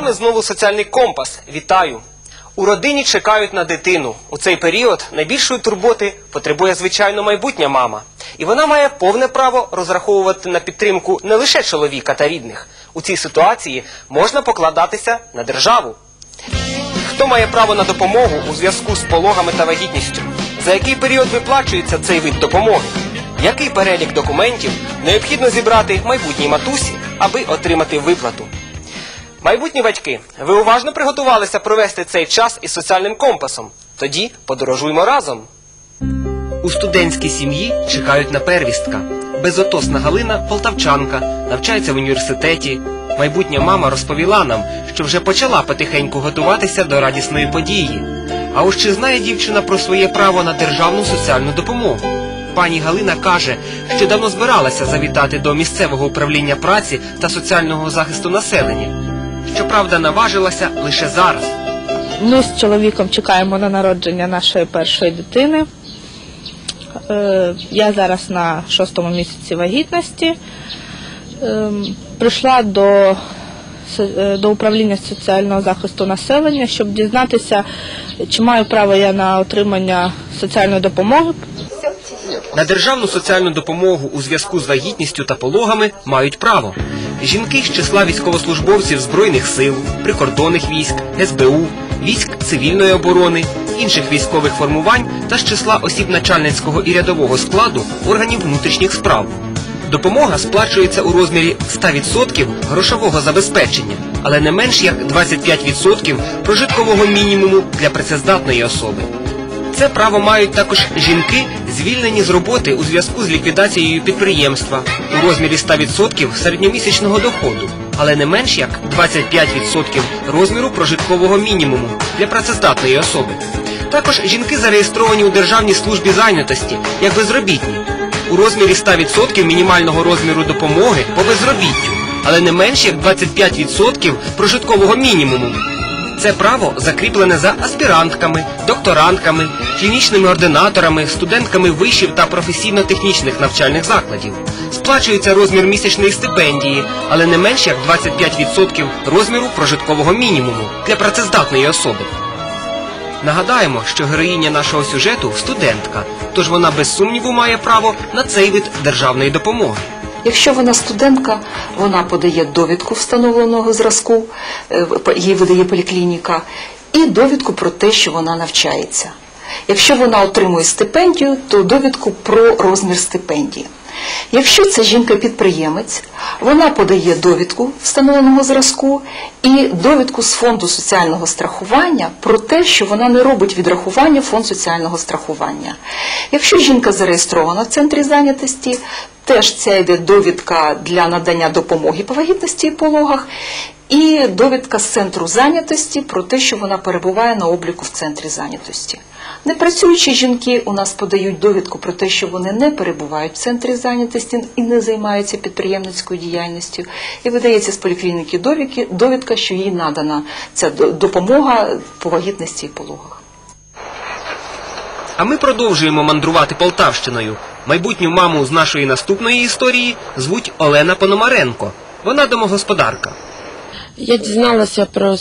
вами знову соціальний компас. Вітаю! У родині чекають на дитину. У цей період найбільшої турботи потребує звичайно майбутня мама. І вона має повне право розраховувати на підтримку не лише чоловіка та рідних. У цій ситуації можна покладатися на державу. Хто має право на допомогу у зв'язку з пологами та вагітністю? За який період виплачується цей вид допомоги? Який перелік документів необхідно зібрати майбутній матусі, аби отримати виплату? Майбутні батьки, ви уважно приготувалися провести цей час із соціальним компасом. Тоді подорожуймо разом. У студентській сім'ї чекають на первістка. Безотосна Галина полтавчанка, навчається в університеті. Майбутня мама розповіла нам, що вже почала потихеньку готуватися до радісної події. А ось чи знає дівчина про своє право на державну соціальну допомогу? Пані Галина каже, що давно збиралася завітати до місцевого управління праці та соціального захисту населення. Щоправда, наважилася лише зараз. Ми з чоловіком чекаємо на народження нашої першої дитини. Е, Я зараз на шостому місяці вагітності. Ем, Прийшла до, е, до управління соціального захисту населення, щоб дізнатися, чи маю право я на отримання соціальної допомоги. На державну соціальну допомогу у зв'язку з вагітністю та пологами мають право. Жінки з числа військовослужбовців Збройних сил, прикордонних військ, СБУ, військ цивільної оборони, інших військових формувань та з числа осіб начальницького і рядового складу органів внутрішніх справ. Допомога сплачується у розмірі 100% грошового забезпечення, але не менш як 25% прожиткового мінімуму для працездатної особи. Це право мають також жінки, звільнені з роботи у зв'язку з ліквідацією підприємства у розмірі 100% середньомісячного доходу, але не менш як 25% розміру прожиткового мінімуму для працездатної особи. Також жінки зареєстровані у Державній службі зайнятості як безробітні у розмірі 100% мінімального розміру допомоги по безробіттю, але не менш як 25% прожиткового мінімуму. Це право закріплене за аспірантками, докторантками, клінічними ординаторами, студентками вишів та професійно-технічних навчальних закладів. Сплачується розмір місячної стипендії, але не менш як 25% розміру прожиткового мінімуму для працездатної особи. Нагадаємо, що героїня нашого сюжету студентка, тож вона без сумніву має право на цей вид державної допомоги. Якщо вона студентка, вона подає довідку встановленого зразку, е, їй видає поліклініка, і довідку про те, що вона навчається. Якщо вона отримує стипендію, то довідку про розмір стипендії. Якщо це жінка-підприємець, вона подає довідку встановленого зразку і довідку з фонду соціального страхування про те, що вона не робить відрахування фонд соціального страхування. Якщо жінка зареєстрована в центрі зайнятості, теж ця йде довідка для надання допомоги по вагітності і пологах, і довідка з центру зайнятості про те, що вона перебуває на обліку в центрі зайнятості. Непрацюючі жінки у нас подають довідку про те, що вони не перебувають в центрі зайнятості і не займаються підприємницькою діяльністю. І видається з поліклініки довідки, довідка, що їй надана ця допомога по вагітності і пологах. А ми продовжуємо мандрувати Полтавщиною. Майбутню маму з нашої наступної історії звуть Олена Пономаренко. Вона домогосподарка. Я дізналася про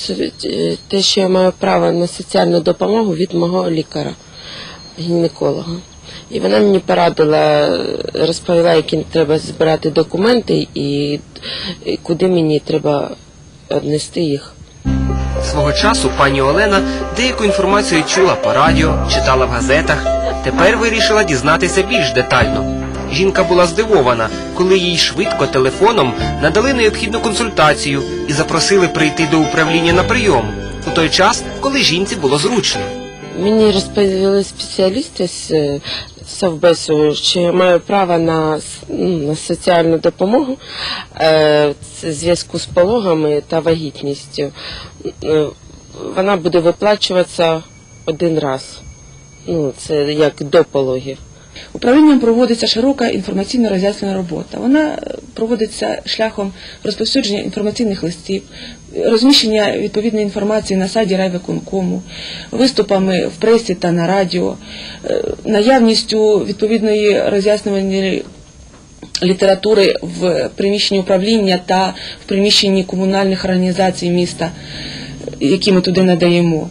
е, те, що я маю право на соціальну допомогу від мого лікаря, гінеколога. І вона мені порадила, розповіла, які треба збирати документи і куди мені треба віднести їх. Свого часу пані Олена деяку інформацію чула по радіо, читала в газетах. Тепер вирішила дізнатися більш детально. Жінка була здивована, коли їй швидко телефоном надали необхідну консультацію і запросили прийти до управління на прийом у той час, коли жінці було зручно. Мені розповіли спеціалісти з е, Совбесу, що я маю право на, ну, на соціальну допомогу е, в зв'язку з пологами та вагітністю. Е, Вона буде виплачуватися один раз. Ну, це як до пологів. Управлінням проводиться широка інформаційно роз'яснена робота. Вона е, проводиться шляхом розповсюдження інформаційних листів, розміщення відповідної інформації на сайті райвиконкому, виступами в пресі та на радіо, е, наявністю відповідної роз'яснювальної літератури в приміщенні управління та в приміщенні комунальних організацій міста, які ми туди надаємо.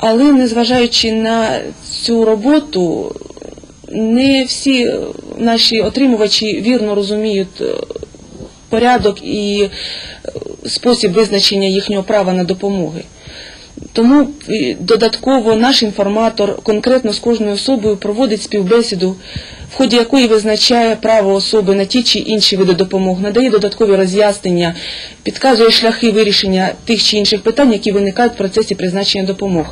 Але незважаючи на цю роботу, не всі наші отримувачі вірно розуміють е, порядок і е, спосіб визначення їхнього права на допомоги. Тому е, додатково наш інформатор конкретно з кожною особою проводить співбесіду, в ході якої визначає право особи на ті чи інші види допомоги, надає додаткові роз'яснення, підказує шляхи вирішення тих чи інших питань, які виникають в процесі призначення допомог.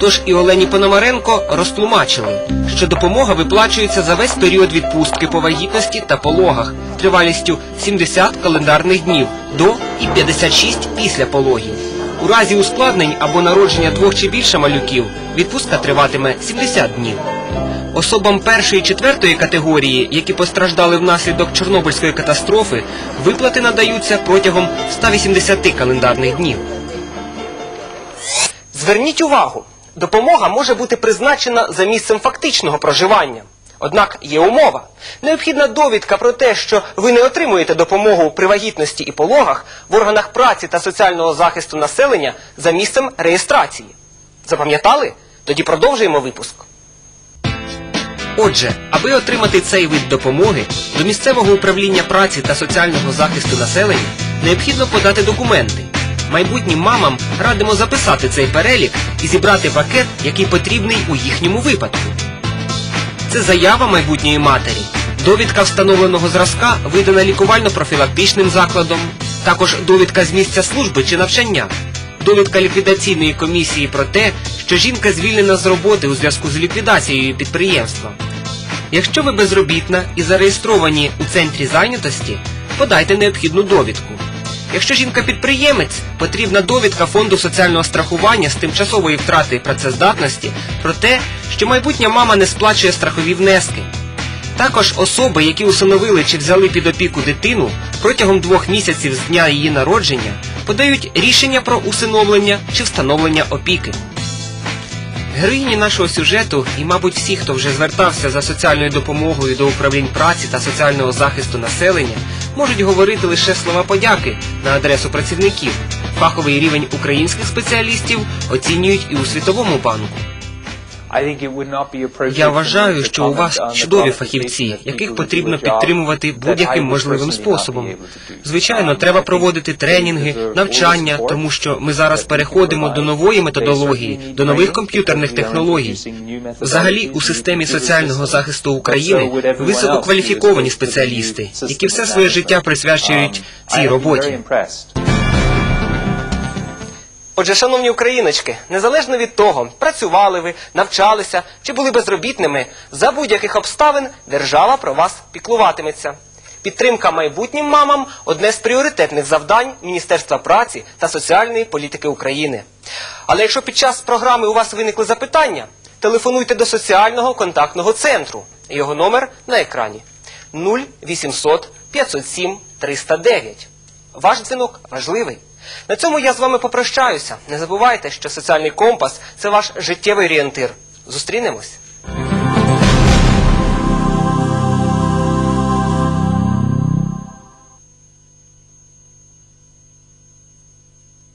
Тож і Олені Пономаренко розтлумачили, що допомога виплачується за весь період відпустки по вагітності та пологах тривалістю 70 календарних днів до і 56 після пологів. У разі ускладнень або народження двох чи більше малюків відпустка триватиме 70 днів. Особам першої і четвертої категорії, які постраждали внаслідок Чорнобильської катастрофи, виплати надаються протягом 180 календарних днів. Зверніть увагу, допомога може бути призначена за місцем фактичного проживання. Однак є умова. Необхідна довідка про те, що ви не отримуєте допомогу при вагітності і пологах в органах праці та соціального захисту населення за місцем реєстрації. Запам'ятали? Тоді продовжуємо випуск. Отже, аби отримати цей вид допомоги, до місцевого управління праці та соціального захисту населення необхідно подати документи. Майбутнім мамам радимо записати цей перелік і зібрати пакет, який потрібний у їхньому випадку. Це заява майбутньої матері, довідка встановленого зразка, видана лікувально-профілактичним закладом, також довідка з місця служби чи навчання, довідка ліквідаційної комісії про те, що жінка звільнена з роботи у зв'язку з ліквідацією підприємства. Якщо ви безробітна і зареєстровані у центрі зайнятості, подайте необхідну довідку. Якщо жінка-підприємець, потрібна довідка фонду соціального страхування з тимчасової втрати працездатності про те, що майбутня мама не сплачує страхові внески. Також особи, які усиновили чи взяли під опіку дитину протягом двох місяців з дня її народження, подають рішення про усиновлення чи встановлення опіки. Героїні нашого сюжету і, мабуть, всі, хто вже звертався за соціальною допомогою до управлінь праці та соціального захисту населення, можуть говорити лише слова подяки на адресу працівників. Фаховий рівень українських спеціалістів оцінюють і у Світовому банку. Я вважаю, що у вас чудові фахівці, яких потрібно підтримувати будь-яким можливим способом. Звичайно, треба проводити тренінги, навчання, тому що ми зараз переходимо до нової методології, до нових комп'ютерних технологій. Взагалі, у системі соціального захисту України висококваліфіковані спеціалісти, які все своє життя присвячують цій роботі. Отже, шановні україночки, незалежно від того, працювали ви, навчалися чи були безробітними, за будь-яких обставин держава про вас піклуватиметься. Підтримка майбутнім мамам одне з пріоритетних завдань Міністерства праці та соціальної політики України. Але якщо під час програми у вас виникли запитання, телефонуйте до соціального контактного центру. Його номер на екрані 0800 507 309. Ваш дзвінок важливий. На цьому я з вами попрощаюся. Не забувайте, що соціальний компас це ваш життєвий орієнтир. Зустрінемось.